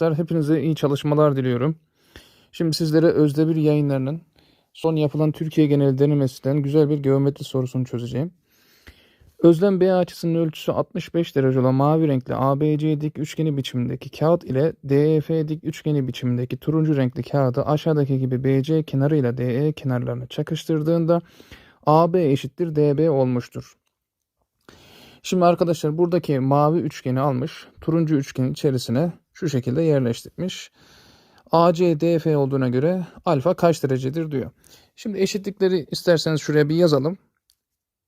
Hepinize iyi çalışmalar diliyorum. Şimdi sizlere Özdemir yayınlarının son yapılan Türkiye genel denemesinden güzel bir geometri sorusunu çözeceğim. Özlem B açısının ölçüsü 65 derece olan mavi renkli ABC dik üçgeni biçimindeki kağıt ile DEF dik üçgeni biçimindeki turuncu renkli kağıdı aşağıdaki gibi BC kenarı ile DE kenarlarını çakıştırdığında AB eşittir DB olmuştur. Şimdi arkadaşlar buradaki mavi üçgeni almış. Turuncu üçgenin içerisine şu şekilde yerleştirmiş. AC DF olduğuna göre alfa kaç derecedir diyor. Şimdi eşitlikleri isterseniz şuraya bir yazalım.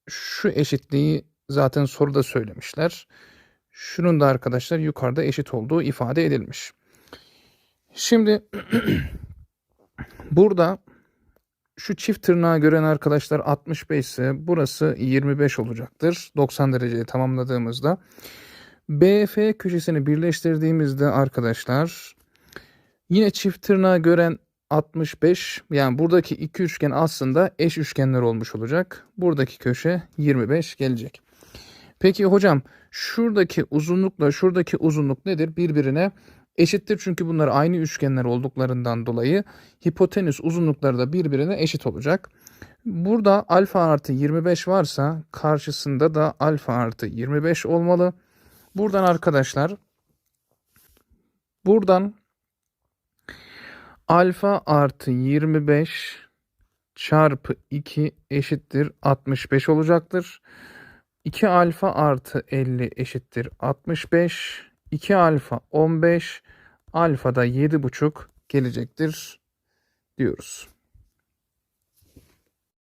Şu eşitliği zaten soruda söylemişler. Şunun da arkadaşlar yukarıda eşit olduğu ifade edilmiş. Şimdi burada şu çift tırnağı gören arkadaşlar 65 ise burası 25 olacaktır. 90 dereceyi tamamladığımızda. BF köşesini birleştirdiğimizde arkadaşlar yine çift tırnağı gören 65 yani buradaki iki üçgen aslında eş üçgenler olmuş olacak. Buradaki köşe 25 gelecek. Peki hocam şuradaki uzunlukla şuradaki uzunluk nedir? Birbirine eşittir çünkü bunlar aynı üçgenler olduklarından dolayı hipotenüs uzunlukları da birbirine eşit olacak. Burada alfa artı 25 varsa karşısında da alfa artı 25 olmalı. Buradan arkadaşlar buradan alfa artı 25 çarpı 2 eşittir 65 olacaktır. 2 alfa artı 50 eşittir 65. 2 alfa 15. Alfa da 7,5 gelecektir diyoruz.